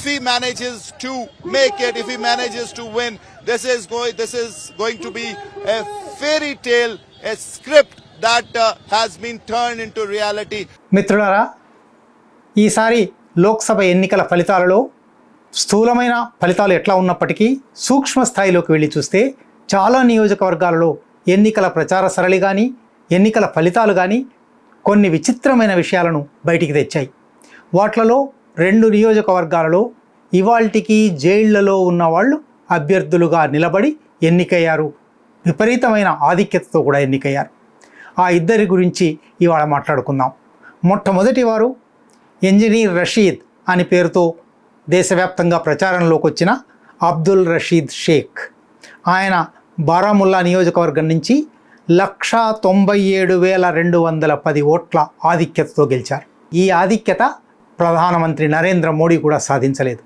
if he manages to make it, if he manages to win, this is going this is going to be a fairy tale, a script that uh, has been turned into reality. మిత్రులారా ఈసారి లోక్సభ ఎన్నికల ఫలితాలలో స్థూలమైన ఫలితాలు ఎట్లా ఉన్నప్పటికీ సూక్ష్మ స్థాయిలోకి వెళ్ళి చూస్తే చాలా నియోజకవర్గాలలో ఎన్నికల ప్రచార సరళి కానీ ఎన్నికల ఫలితాలు కానీ కొన్ని విచిత్రమైన విషయాలను బయటికి తెచ్చాయి వాట్లలో రెండు నియోజకవర్గాలలో ఇవాల్టికి జైళ్ళలో ఉన్న వాళ్ళు అభ్యర్థులుగా నిలబడి ఎన్నికయ్యారు. విపరీతమైన ఆధిక్యతతో కూడా ఎన్నికయ్యారు. ఆ ఇద్దరి గురించి ఇవాళ మాట్లాడుకుందాం. మొట్టమొదటి వారు ఇంజనీర్ రషీద్ అని పేరుతో దేశవ్యాప్తంగా ప్రచారంలోకి వచ్చిన అబ్దుల్ రషీద్ షేక్. ఆయన బారాముల్లా నియోజకవర్గం నుంచి లక్షా తొంభై ఏడు వేల రెండు వందల పది ఓట్ల ఆధిక్యతతో గెలిచారు. ఈ ఆధిక్యత ప్రధానమంత్రి నరేంద్ర మోడీ కూడా సాధించలేదు.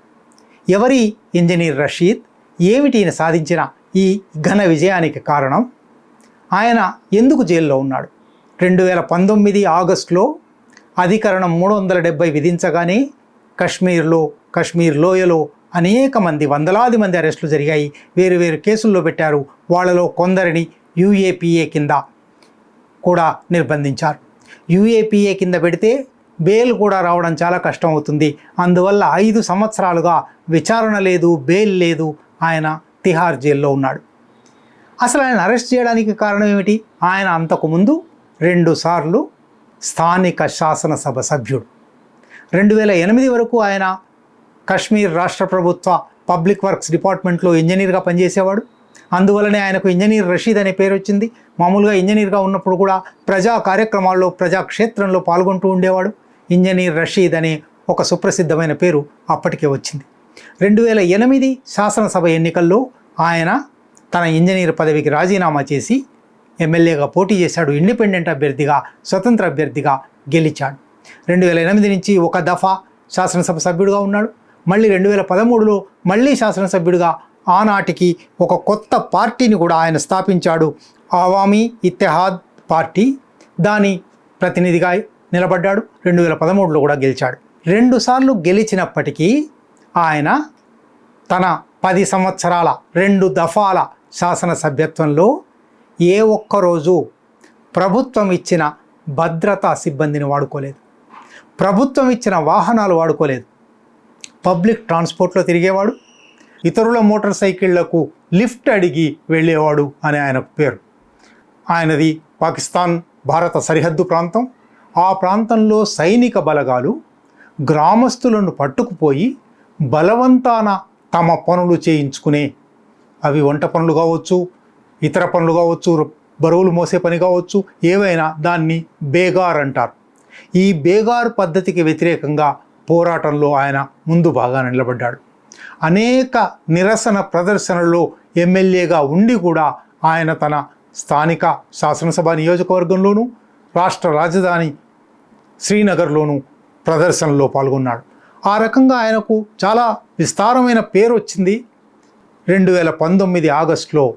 ఎవరి ఇంజనీర్ రషీద్? ఏమిటి ఈయన సాధించిన ఈ ఘన విజయానికి కారణం? ఆయన ఎందుకు జైల్లో ఉన్నాడు? రెండు వేల పంతొమ్మిది ఆగస్టులో అధికరణం మూడు వందల డెబ్బై విధించగానే కశ్మీర్లో కశ్మీర్ లోయలో అనేక మంది వందలాది మంది అరెస్టులు జరిగాయి. వేరు వేరు కేసుల్లో పెట్టారు. వాళ్ళలో కొందరిని యూఏపీఏ కింద కూడా నిర్బంధించారు. యూఏపీఏ కింద పెడితే బెయిల్ కూడా రావడం చాలా కష్టం అవుతుంది అందువల్ల ఐదు సంవత్సరాలుగా విచారణ లేదు బెయిల్ లేదు ఆయన తిహార్ జైల్లో ఉన్నాడు. అసలు ఆయన అరెస్ట్ చేయడానికి కారణం ఏమిటి? ఆయన అంతకుముందు రెండుసార్లు స్థానిక శాసనసభ సభ్యుడు. రెండు వేల ఎనిమిది వరకు ఆయన కశ్మీర్ రాష్ట్ర ప్రభుత్వ పబ్లిక్ వర్క్స్ డిపార్ట్మెంట్లో ఇంజనీర్గా పనిచేసేవాడు. అందువలనే ఆయనకు ఇంజనీర్ రషీద్ అనే పేరు వచ్చింది. మామూలుగా ఇంజనీర్గా ఉన్నప్పుడు కూడా ప్రజా కార్యక్రమాల్లో ప్రజాక్షేత్రంలో పాల్గొంటూ ఉండేవాడు. ఇంజనీర్ రషీద్ అనే ఒక సుప్రసిద్ధమైన పేరు అప్పటికే వచ్చింది. రెండు వేల ఎనిమిది శాసనసభ ఎన్నికల్లో ఆయన తన ఇంజనీర్ పదవికి రాజీనామా చేసి ఎమ్మెల్యేగా పోటీ చేశాడు. ఇండిపెండెంట్ అభ్యర్థిగా స్వతంత్ర అభ్యర్థిగా గెలిచాడు. రెండు వేల ఎనిమిది నుంచి ఒక దఫా శాసనసభ సభ్యుడిగా ఉన్నాడు. మళ్ళీ రెండు వేల పదమూడులో మళ్ళీ శాసనసభ్యుడిగా ఆనాటికి ఒక కొత్త పార్టీని కూడా ఆయన స్థాపించాడు. అవామీ ఇత్తెహాద్ పార్టీ. దాని ప్రతినిధిగా నిలబడ్డాడు. రెండు వేల పదమూడులో కూడా గెలిచాడు. రెండుసార్లు గెలిచినప్పటికీ ఆయన తన పది సంవత్సరాల రెండు దఫాల శాసనసభ్యత్వంలో ఏ ఒక్కరోజు ప్రభుత్వం ఇచ్చిన భద్రతా సిబ్బందిని వాడుకోలేదు. ప్రభుత్వం ఇచ్చిన వాహనాలు వాడుకోలేదు. పబ్లిక్ ట్రాన్స్పోర్ట్లో తిరిగేవాడు. ఇతరుల మోటార్ సైకిళ్ళకు లిఫ్ట్ అడిగి వెళ్ళేవాడు అని ఆయనకు పేరు. ఆయనది పాకిస్తాన్ భారత సరిహద్దు ప్రాంతం. ఆ ప్రాంతంలో సైనిక బలగాలు గ్రామస్తులను పట్టుకుపోయి బలవంతాన తమ పనులు చేయించుకునే అవి వంట పనులు కావచ్చు ఇతర పనులు కావచ్చు బరువులు మోసే పని కావచ్చు ఏవైనా దాన్ని బేగార్ అంటారు. ఈ బేగార్ పద్ధతికి వ్యతిరేకంగా పోరాటంలో ఆయన ముందు బాగా నిలబడ్డాడు. అనేక నిరసన ప్రదర్శనల్లో ఎమ్మెల్యేగా ఉండి కూడా ఆయన తన స్థానిక శాసనసభ నియోజకవర్గంలోనూ రాష్ట్ర రాజధాని శ్రీనగర్లోనూ ప్రదర్శనలో పాల్గొన్నాడు. ఆ రకంగా ఆయనకు చాలా విస్తారమైన పేరు వచ్చింది. రెండు వేల పంతొమ్మిది ఆగస్టులో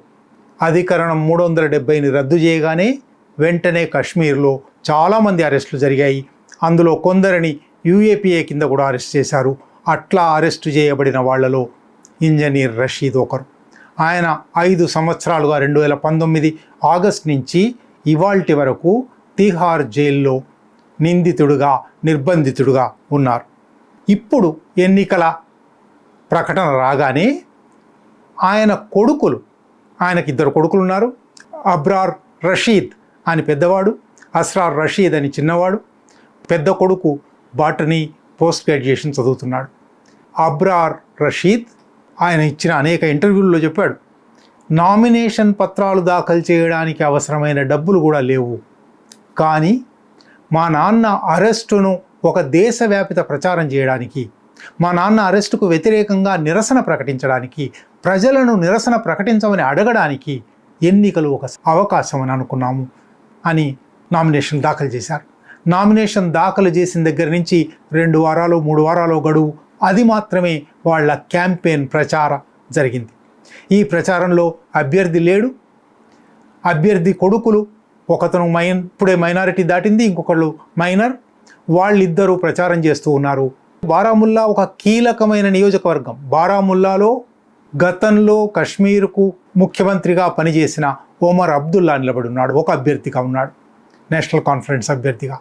అధికరణం మూడు వందల డెబ్బైని రద్దు చేయగానే వెంటనే కశ్మీర్లో చాలామంది అరెస్టులు జరిగాయి. అందులో కొందరిని యూఏపీఏ కింద కూడా అరెస్ట్ చేశారు. అట్లా అరెస్టు చేయబడిన వాళ్ళలో ఇంజనీర్ రషీద్ ఒకరు. ఆయన ఐదు సంవత్సరాలుగా రెండు వేల పంతొమ్మిది ఆగస్ట్ నుంచి ఇవాల్టి వరకు తిహార్ జైల్లో నిందితుడుగా నిర్బంధితుడుగా ఉన్నారు. ఇప్పుడు ఎన్నికల ప్రకటన రాగానే ఆయన కొడుకులు ఆయనకి ఇద్దరు కొడుకులు ఉన్నారు. అబ్రార్ రషీద్ అని పెద్దవాడు అస్రార్ రషీద్ అని చిన్నవాడు పెద్ద కొడుకు బాటనీ పోస్ట్ గ్రాడ్యుయేషన్ చదువుతున్నాడు. అబ్రార్ రషీద్ ఆయన ఇచ్చిన అనేక ఇంటర్వ్యూల్లో చెప్పాడు నామినేషన్ పత్రాలు దాఖలు చేయడానికి అవసరమైన డబ్బులు కూడా లేవు. కానీ మా నాన్న అరెస్టును ఒక దేశవ్యాపిత ప్రచారం చేయడానికి మా నాన్న అరెస్టుకు వ్యతిరేకంగా నిరసన ప్రకటించడానికి ప్రజలను నిరసన ప్రకటించమని అడగడానికి ఎన్నికలు ఒక అవకాశం అని అనుకున్నాము అని నామినేషన్ దాఖలు చేశారు. నామినేషన్ దాఖలు చేసిన దగ్గర నుంచి రెండు వారాలు మూడు వారాలు గడువు. అది మాత్రమే వాళ్ళ క్యాంపెయిన్ ప్రచార జరిగింది. ఈ ప్రచారంలో అభ్యర్థి లేడు. అభ్యర్థి కొడుకులు ఒకతను మైన్ ఇప్పుడే మైనారిటీ దాటింది ఇంకొకళ్ళు మైనర్. వాళ్ళిద్దరూ ప్రచారం చేస్తూ ఉన్నారు. బారాముల్లా ఒక కీలకమైన నియోజకవర్గం. బారాముల్లాలో గతంలో కశ్మీర్కు ముఖ్యమంత్రిగా పనిచేసిన ఒమర్ అబ్దుల్లా నిలబడి ఉన్నాడు. ఒక అభ్యర్థిగా ఉన్నాడు. నేషనల్ కాన్ఫరెన్స్ అభ్యర్థిగా.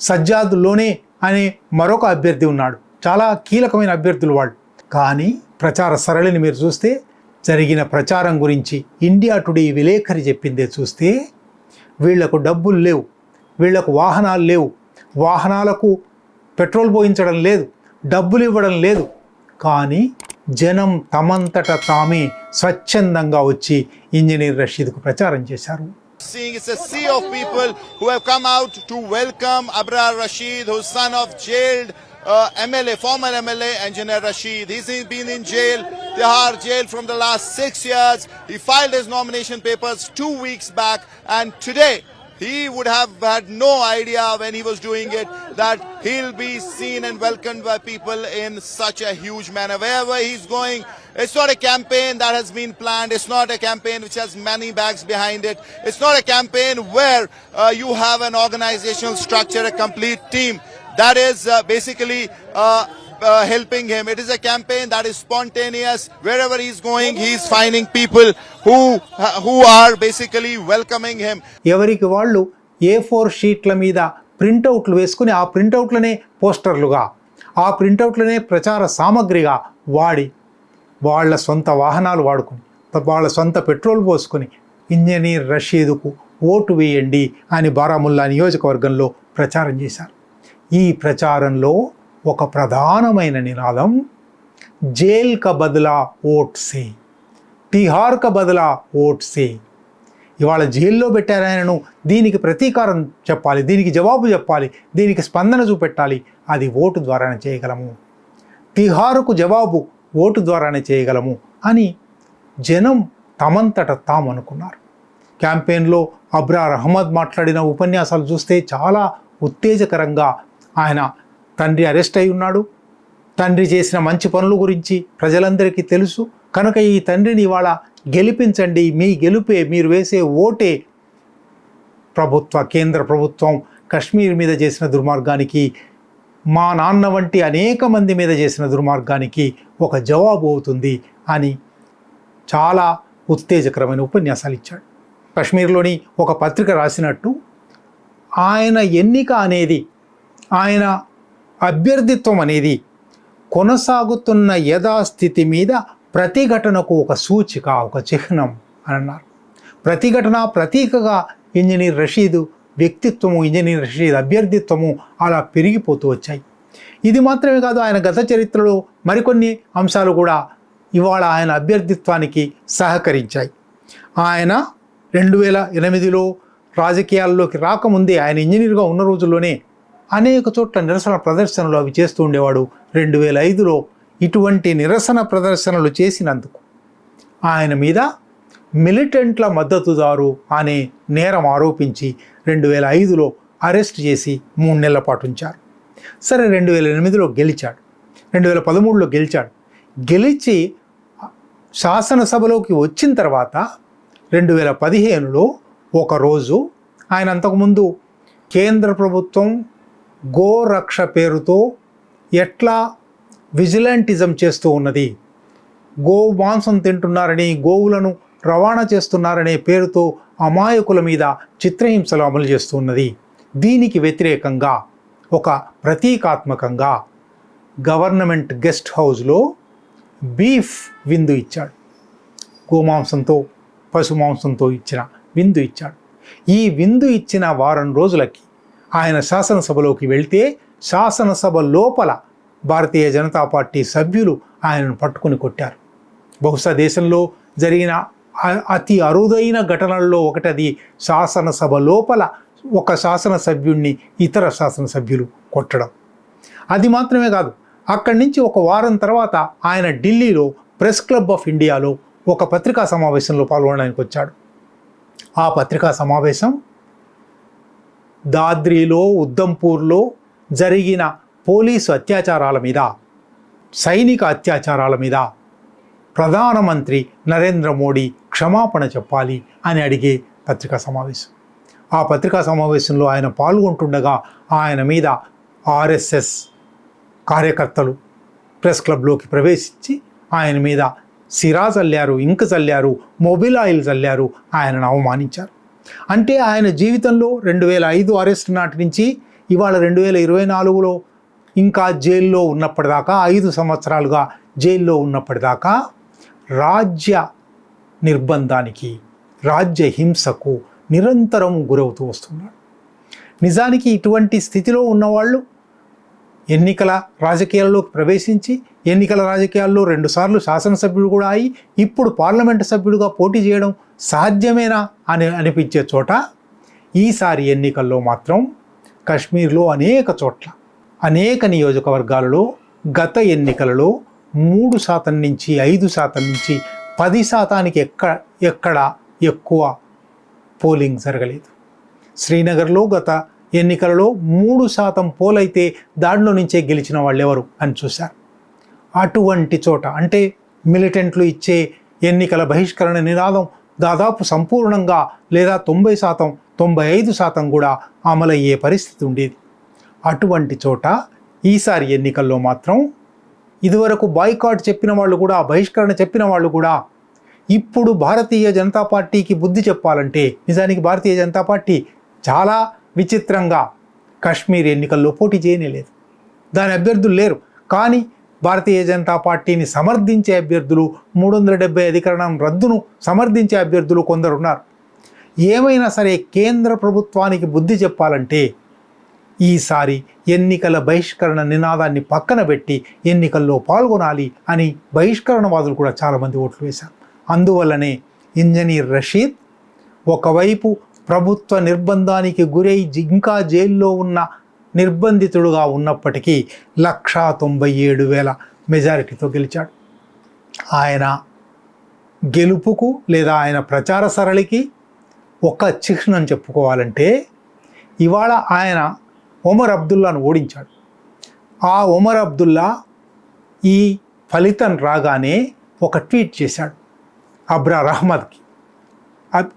సజ్జాద్లోనే అనే మరొక అభ్యర్థి ఉన్నాడు. చాలా కీలకమైన అభ్యర్థులు వాళ్ళు. కానీ ప్రచార సరళిని మీరు చూస్తే జరిగిన ప్రచారం గురించి ఇండియా టుడే విలేకరి చెప్పిందే చూస్తే వీళ్ళకు డబ్బులు లేవు వీళ్ళకు వాహనాలు లేవు వాహనాలకు పెట్రోల్ పోయించడం లేదు డబ్బులు ఇవ్వడం లేదు. కానీ జనం తమంతట తామే స్వచ్ఛందంగా వచ్చి ఇంజనీర్ రషీద్కు ప్రచారం చేశారు. Seeing it's a sea of people who have come out to welcome Abrar Rashid, who's son of jailed uh, MLA, former MLA Engineer Rashid. He's been in jail, Tihar jail from the last six years. He filed his nomination papers two weeks back, and today he would have had no idea when he was doing it that he'll be seen and welcomed by people in such a huge manner. Wherever he's going, it's not a campaign that has been planned. It's not a campaign which has many bags behind it. It's not a campaign where uh, you have an organizational structure, a complete team that is uh, basically uh, uh, helping him. It is a campaign that is spontaneous. Wherever he's going, he's finding people who uh, who are basically welcoming him. ఎవరికి వాళ్ళు ఏ four షీట్ల మీద ప్రింటౌట్లు వేసుకుని ఆ ప్రింటౌట్లనే పోస్టర్లుగా ఆ ప్రింటౌట్లనే ప్రచార సామగ్రిగా వాడి వాళ్ళ సొంత వాహనాలు వాడుకుని వాళ్ళ సొంత పెట్రోల్ పోసుకుని ఇంజనీర్ రషీదుకు ఓటు వేయండి అని బారాముల్లా నియోజకవర్గంలో ప్రచారం చేశారు ఈ ప్రచారంలో ఒక ప్రధానమైన నినాదం జైల్ క బదులా ఓట్ సే తిహార్ క బదులా ఓట్ సే. ఇవాళ జైల్లో పెట్టారు ఆయనను దీనికి ప్రతీకారం చెప్పాలి దీనికి జవాబు చెప్పాలి దీనికి స్పందన చూపెట్టాలి అది ఓటు ద్వారానే చేయగలము. తిహారుకు జవాబు ఓటు ద్వారానే చేయగలము అని జనం తమంతట తాము అనుకున్నారు. క్యాంపెయిన్లో అబ్రార్ అహ్మద్ మాట్లాడిన ఉపన్యాసాలు చూస్తే చాలా ఉత్తేజకరంగా ఆయన తండ్రి అరెస్ట్ అయి ఉన్నాడు. తండ్రి చేసిన మంచి పనుల గురించి ప్రజలందరికీ తెలుసు. కనుక ఈ తండ్రిని ఇవాళ గెలిపించండి. మీ గెలుపే మీరు వేసే ఓటే ప్రభుత్వ కేంద్ర ప్రభుత్వం కశ్మీర్ మీద చేసిన దుర్మార్గానికి మా నాన్న వంటి అనేక మంది మీద చేసిన దుర్మార్గానికి ఒక జవాబు అవుతుంది అని చాలా ఉత్తేజకరమైన ఉపన్యాసాలు ఇచ్చాడు. కశ్మీర్లోని ఒక పత్రిక రాసినట్టు ఆయన ఎన్నిక అనేది ఆయన అభ్యర్థిత్వం అనేది కొనసాగుతున్న యథాస్థితి మీద ప్రతిఘటనకు ఒక సూచిక ఒక చిహ్నం అని అన్నారు. ప్రతిఘటన ప్రతీకగా ఇంజనీర్ రషీదు వ్యక్తిత్వము ఇంజనీర్ రషీద్ అభ్యర్థిత్వము అలా పెరిగిపోతూ వచ్చాయి. ఇది మాత్రమే కాదు ఆయన గత చరిత్రలో మరికొన్ని అంశాలు కూడా ఇవాళ ఆయన అభ్యర్థిత్వానికి సహకరించాయి. ఆయన రెండు వేల ఎనిమిదిలో రాజకీయాల్లోకి రాకముందే ఆయన ఇంజనీర్గా ఉన్న రోజుల్లోనే అనేక చోట్ల నిరసన ప్రదర్శనలు అవి చేస్తూ ఉండేవాడు. రెండు వేల ఐదులో ఇటువంటి నిరసన ప్రదర్శనలు చేసినందుకు ఆయన మీద మిలిటెంట్ల మద్దతుదారు అనే నేరం ఆరోపించి రెండు వేల ఐదులో అరెస్ట్ చేసి మూడు నెలల పాటు ఉంచారు. సరే రెండు వేల ఎనిమిదిలో గెలిచాడు. రెండు వేల పదమూడులో గెలిచాడు. గెలిచి శాసనసభలోకి వచ్చిన తర్వాత రెండు వేల పదిహేనులో ఒకరోజు ఆయన అంతకుముందు కేంద్ర ప్రభుత్వం గోరక్ష పేరుతో ఎట్లా విజిలెంటిజం చేస్తూ ఉన్నది. గో మాంసం తింటున్నారని గోవులను రవాణా చేస్తున్నారనే పేరుతో అమాయకుల మీద చిత్రహింసలు అమలు చేస్తున్నది దీనికి వ్యతిరేకంగా ఒక ప్రతీకాత్మకంగా గవర్నమెంట్ గెస్ట్ హౌస్లో బీఫ్ విందు ఇచ్చాడు. గోమాంసంతో పశు మాంసంతో ఇచ్చిన విందు ఇచ్చాడు. ఈ విందు ఇచ్చిన వారం రోజులకి ఆయన శాసనసభలోకి వెళ్తే శాసనసభ లోపల భారతీయ జనతా పార్టీ సభ్యులు ఆయనను పట్టుకుని కొట్టారు. బహుశా దేశంలో జరిగిన అతి అరుదైన ఘటనల్లో ఒకటది శాసనసభ లోపల ఒక శాసనసభ్యుణ్ణి ఇతర శాసనసభ్యులు కొట్టడం. అది మాత్రమే కాదు అక్కడి నుంచి ఒక వారం తర్వాత ఆయన ఢిల్లీలో ప్రెస్ క్లబ్ ఆఫ్ ఇండియాలో ఒక పత్రికా సమావేశంలో పాల్గొనడానికి వచ్చాడు ఆ పత్రికా సమావేశం దాద్రిలో ఉద్దంపూర్లో జరిగిన పోలీసు అత్యాచారాల మీద సైనిక అత్యాచారాల మీద ప్రధానమంత్రి నరేంద్ర మోడీ క్షమాపణ చెప్పాలి అని అడిగే పత్రికా సమావేశం. ఆ పత్రికా సమావేశంలో ఆయన పాల్గొంటుండగా ఆయన మీద ఆర్ఎస్ఎస్ కార్యకర్తలు ప్రెస్ క్లబ్లోకి ప్రవేశించి ఆయన మీద సిరా చల్లారు ఇంక చల్లారు మొబిల్ ఆయిల్ చల్లారు ఆయనను అవమానించారు. అంటే ఆయన జీవితంలో రెండు వేల ఐదు అరెస్ట్ నాటి నుంచి ఇవాళ రెండు వేల ఇరవై నాలుగులో ఇంకా జైల్లో ఉన్నప్పటిదాకా ఐదు సంవత్సరాలుగా జైల్లో ఉన్నప్పటిదాకా రాజ్య నిర్బంధానికి రాజ్య హింసకు నిరంతరం గురవుతూ వస్తున్నాడు. నిజానికి ఇటువంటి స్థితిలో ఉన్నవాళ్ళు ఎన్నికల రాజకీయాల్లోకి ప్రవేశించి ఎన్నికల రాజకీయాల్లో రెండుసార్లు శాసనసభ్యుడు కూడా అయి ఇప్పుడు పార్లమెంటు సభ్యుడిగా పోటీ చేయడం సాధ్యమేనా అని అనిపించే చోట ఈసారి ఎన్నికల్లో మాత్రం కశ్మీర్లో అనేక చోట్ల అనేక నియోజకవర్గాలలో గత ఎన్నికలలో మూడు శాతం నుంచి ఐదు శాతం నుంచి పది శాతానికి ఎక్క ఎక్కడ ఎక్కువ పోలింగ్ జరగలేదు. శ్రీనగర్లో గత ఎన్నికలలో మూడు శాతం పోలైతే దాంట్లో నుంచే గెలిచిన వాళ్ళు ఎవరు అని చూశారు. అటువంటి చోట అంటే మిలిటెంట్లు ఇచ్చే ఎన్నికల బహిష్కరణ నినాదం దాదాపు సంపూర్ణంగా లేదా తొంభై శాతం తొంభై ఐదు శాతం కూడా అమలయ్యే పరిస్థితి ఉండేది. అటువంటి చోట ఈసారి ఎన్నికల్లో మాత్రం ఇదివరకు బాయ్కాట్ చెప్పిన వాళ్ళు కూడా బహిష్కరణ చెప్పిన వాళ్ళు కూడా ఇప్పుడు భారతీయ జనతా పార్టీకి బుద్ధి చెప్పాలంటే నిజానికి భారతీయ జనతా పార్టీ చాలా విచిత్రంగా కశ్మీర్ ఎన్నికల్లో పోటీ చేయనేలేదు. దాని అభ్యర్థులు లేరు. కానీ భారతీయ జనతా పార్టీని సమర్థించే అభ్యర్థులు మూడు వందల డెబ్బై అధికరణం రద్దును సమర్థించే అభ్యర్థులు కొందరు ఉన్నారు ఏమైనా సరే కేంద్ర ప్రభుత్వానికి బుద్ధి చెప్పాలంటే ఈసారి ఎన్నికల బహిష్కరణ నినాదాన్ని పక్కన పెట్టి ఎన్నికల్లో పాల్గొనాలి అని బహిష్కరణవాదులు కూడా చాలామంది ఓట్లు వేశారు. అందువల్లనే ఇంజనీర్ రషీద్ ఒకవైపు ప్రభుత్వ నిర్బంధానికి గురై ఇంకా జైల్లో ఉన్న నిర్బంధితుడుగా ఉన్నప్పటికీ లక్షా తొంభై ఏడు వేల మెజారిటీతో గెలిచాడు. ఆయన గెలుపుకు లేదా ఆయన ప్రచార సరళికి ఒక చిహ్నం చెప్పుకోవాలంటే ఇవాళ ఆయన ఒమర్ అబ్దుల్లాను ఓడించాడు. ఆ ఒమర్ అబ్దుల్లా ఈ ఫలితం రాగానే ఒక ట్వీట్ చేశాడు అబ్రార్ అహ్మద్కి.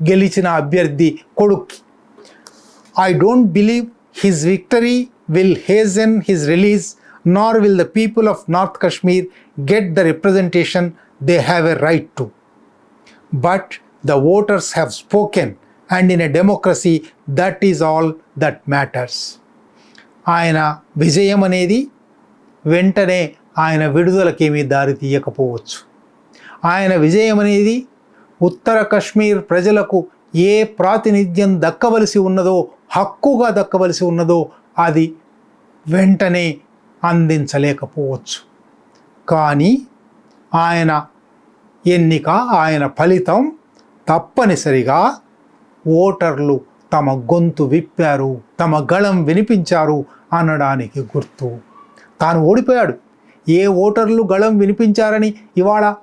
గెలిచిన అభ్యర్థి కొడుక్కి I don't believe his victory will hasten his release nor will the people of north Kashmir get the representation they have a right to but the voters have spoken and in a democracy that is all that matters ఆయన విజయం అనేది వెంటనే ఆయన విడుదలకేమీ దారి తీయకపోవచ్చు. ఆయన విజయం అనేది ఉత్తర కశ్మీర్ ప్రజలకు ఏ ప్రాతినిధ్యం దక్కవలసి ఉన్నదో హక్కుగా దక్కవలసి ఉన్నదో అది వెంటనే అందించలేకపోవచ్చు. కానీ ఆయన ఎన్నిక ఆయన ఫలితం తప్పనిసరిగా ఓటర్లు తమ గొంతు విప్పారు తమ గళం వినిపించారు అనడానికి గుర్తు. తాను ఓడిపోయాడు. ఏ ఓటర్లు గళం వినిపించారని ఇవాళ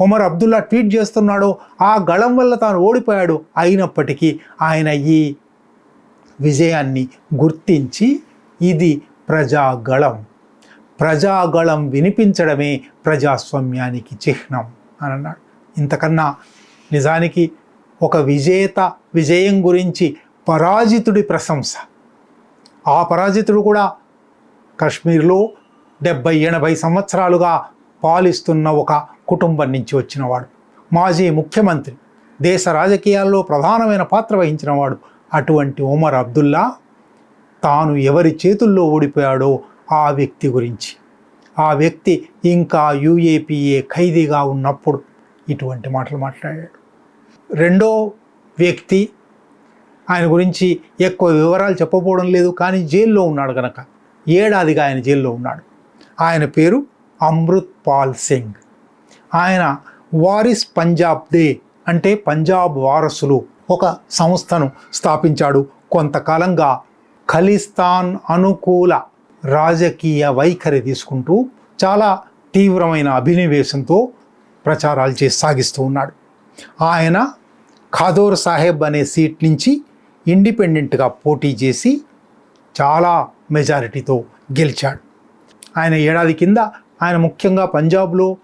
ఒమర్ అబ్దుల్లా ట్వీట్ చేస్తున్నాడో. ఆ గళం వల్ల తాను ఓడిపోయాడు. అయినప్పటికీ ఆయన ఈ విజయాన్ని గుర్తించి ఇది ప్రజాగళం. ప్రజాగళం వినిపించడమే ప్రజాస్వామ్యానికి చిహ్నం అని అన్నాడు. ఇంతకన్నా నిజానికి ఒక విజేత విజయం గురించి పరాజితుడి ప్రశంస. ఆ పరాజితుడు కూడా కశ్మీర్లో డెబ్బై ఎనభై సంవత్సరాలుగా పాలిస్తున్న ఒక కుటుంబం నుంచి వచ్చినవాడు. మాజీ ముఖ్యమంత్రి దేశ రాజకీయాల్లో ప్రధానమైన పాత్ర వహించినవాడు అటువంటి ఉమర్ అబ్దుల్లా తాను ఎవరి చేతుల్లో ఓడిపోయాడో ఆ వ్యక్తి గురించి. ఆ వ్యక్తి ఇంకా యూఏపీఏ ఖైదీగా ఉన్నప్పుడు ఇటువంటి మాటలు మాట్లాడాడు. రెండో వ్యక్తి ఆయన గురించి ఎక్కువ వివరాలు చెప్పబోవడం లేదు కానీ జైల్లో ఉన్నాడు కనుక ఏడాదిగా ఆయన జైల్లో ఉన్నాడు. ఆయన పేరు అమృత్ పాల్ సింగ్. ఆయన వారిస్ పంజాబ్ దే అంటే పంజాబ్ వారసులు ఒక సంస్థను స్థాపించాడు. కొంతకాలంగా ఖలిస్తాన్ అనుకూల రాజకీయ వైఖరి తీసుకుంటూ చాలా తీవ్రమైన అభినవేశంతో ప్రచారాలు చేసి సాగిస్తూ ఉన్నాడు. ఆయన ఖాదోర్ సాహెబ్ అనే సీట్ నుంచి ఇండిపెండెంట్గా పోటీ చేసి చాలా మెజారిటీతో గెలిచాడు. ఆయన ఏడాది కింద ఆయన ముఖ్యంగా పంజాబ్లో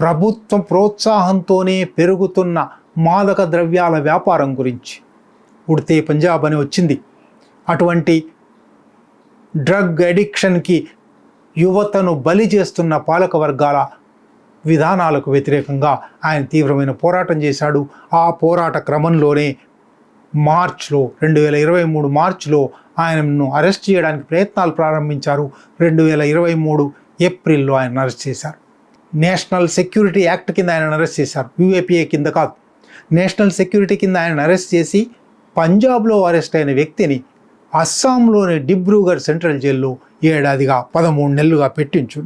ప్రభుత్వం ప్రోత్సాహంతోనే పెరుగుతున్న మాదక ద్రవ్యాల వ్యాపారం గురించి ఉడితే పంజాబ్ అని వచ్చింది. అటువంటి డ్రగ్ అడిక్షన్కి యువతను బలి చేస్తున్న పాలక వర్గాల విధానాలకు వ్యతిరేకంగా ఆయన తీవ్రమైన పోరాటం చేశాడు. ఆ పోరాట క్రమంలోనే మార్చ్లో రెండు వేల ఇరవై మూడు మార్చ్లో ఆయనను అరెస్ట్ చేయడానికి ప్రయత్నాలు ప్రారంభించారు. రెండు వేల ఇరవై మూడు ఏప్రిల్లో ఆయన అరెస్ట్ చేశారు. నేషనల్ సెక్యూరిటీ యాక్ట్ కింద ఆయన అరెస్ట్ చేశారు. యూఏపీఏ కింద కాదు. నేషనల్ సెక్యూరిటీ కింద ఆయన అరెస్ట్ చేసి పంజాబ్లో అరెస్ట్ అయిన వ్యక్తిని అస్సాంలోని డిబ్రూగఢ్ సెంట్రల్ జైల్లో ఏడాదిగా పదమూడు నెలలుగా పెట్టించు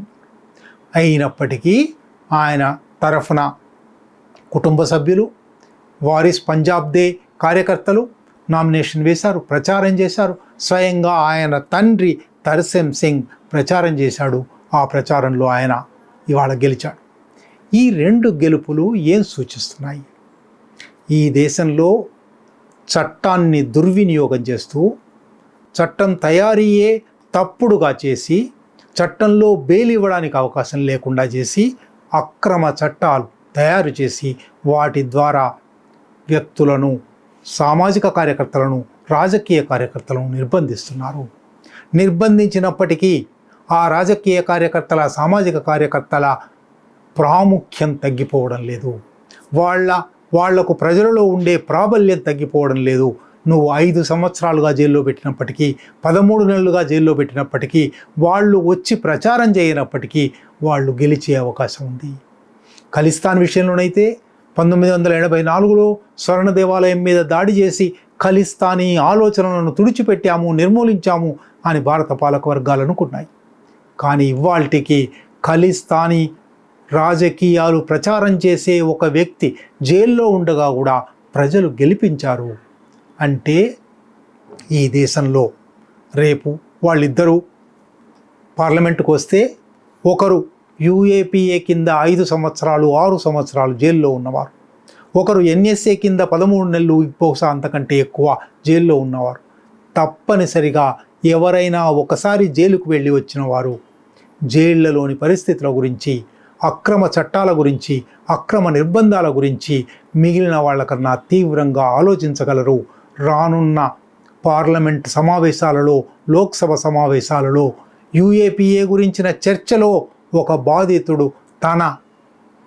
అయినప్పటికీ ఆయన తరఫున కుటుంబ సభ్యులు వారిస్ పంజాబ్ దే కార్యకర్తలు నామినేషన్ వేశారు ప్రచారం చేశారు. స్వయంగా ఆయన తండ్రి తరసెం సింగ్ ప్రచారం చేశాడు. ఆ ప్రచారంలో ఆయన ఇవాళ గెలిచాడు. ఈ రెండు గెలుపులు ఏం సూచిస్తున్నాయి? ఈ దేశంలో చట్టాన్ని దుర్వినియోగం చేస్తూ చట్టం తయారీయే తప్పుడుగా చేసి చట్టంలో బెయిల్ ఇవ్వడానికి అవకాశం లేకుండా చేసి అక్రమ చట్టాలు తయారు చేసి వాటి ద్వారా వ్యక్తులను సామాజిక కార్యకర్తలను రాజకీయ కార్యకర్తలను నిర్బంధిస్తున్నారు. నిర్బంధించినప్పటికీ ఆ రాజకీయ కార్యకర్తల సామాజిక కార్యకర్తల ప్రాముఖ్యం తగ్గిపోవడం లేదు. వాళ్ళ వాళ్ళకు ప్రజలలో ఉండే ప్రాబల్యం తగ్గిపోవడం లేదు. నువ్వు ఐదు సంవత్సరాలుగా జైల్లో పెట్టినప్పటికీ పదమూడు నెలలుగా జైల్లో పెట్టినప్పటికీ వాళ్ళు వచ్చి ప్రచారం చేయనప్పటికీ వాళ్ళు గెలిచే అవకాశం ఉంది. ఖలిస్తాన్ విషయంలోనైతే పంతొమ్మిది వందల ఎనభై నాలుగులో స్వర్ణ దేవాలయం మీద దాడి చేసి ఖలిస్తానీ ఆలోచనలను తుడిచిపెట్టాము నిర్మూలించాము అని భారత పాలక వర్గాలు అనుకున్నాయి. కానీ ఇవాల్టికి ఖలిస్తానీ రాజకీయాలు ప్రచారం చేసే ఒక వ్యక్తి జైల్లో ఉండగా కూడా ప్రజలు గెలిపించారు. అంటే ఈ దేశంలో రేపు వాళ్ళిద్దరూ పార్లమెంటుకు వస్తే ఒకరు యూఏపీఏ కింద ఐదు సంవత్సరాలు ఆరు సంవత్సరాలు జైల్లో ఉన్నవారు. ఒకరు ఎన్ఎస్ఏ కింద పదమూడు నెలలు బహుశా అంతకంటే ఎక్కువ జైల్లో ఉన్నవారు. తప్పనిసరిగా ఎవరైనా ఒకసారి జైలుకు వెళ్ళి వచ్చిన వారు జైళ్ళలోని పరిస్థితుల గురించి అక్రమ చట్టాల గురించి అక్రమ నిర్బంధాల గురించి మిగిలిన వాళ్ళకన్నా తీవ్రంగా ఆలోచించగలరు. రానున్న పార్లమెంట్ సమావేశాలలో లోక్సభ సమావేశాలలో యూఏపీఏ గురించిన చర్చలో ఒక బాధితుడు తన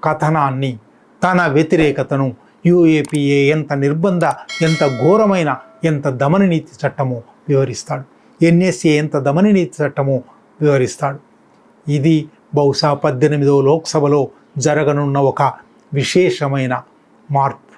కథనాన్ని తన వ్యతిరేకతను యూఏపీఏ ఎంత నిర్బంధ ఎంత ఘోరమైన ఎంత దమననీతి చట్టమో వివరిస్తాడు. ఎన్ఎస్ఏ ఎంత దమననీతి చట్టమో వివరిస్తాడు. ఇది బహుశా పద్దెనిమిదో లోక్సభలో జరగనున్న ఒక విశేషమైన మార్పు.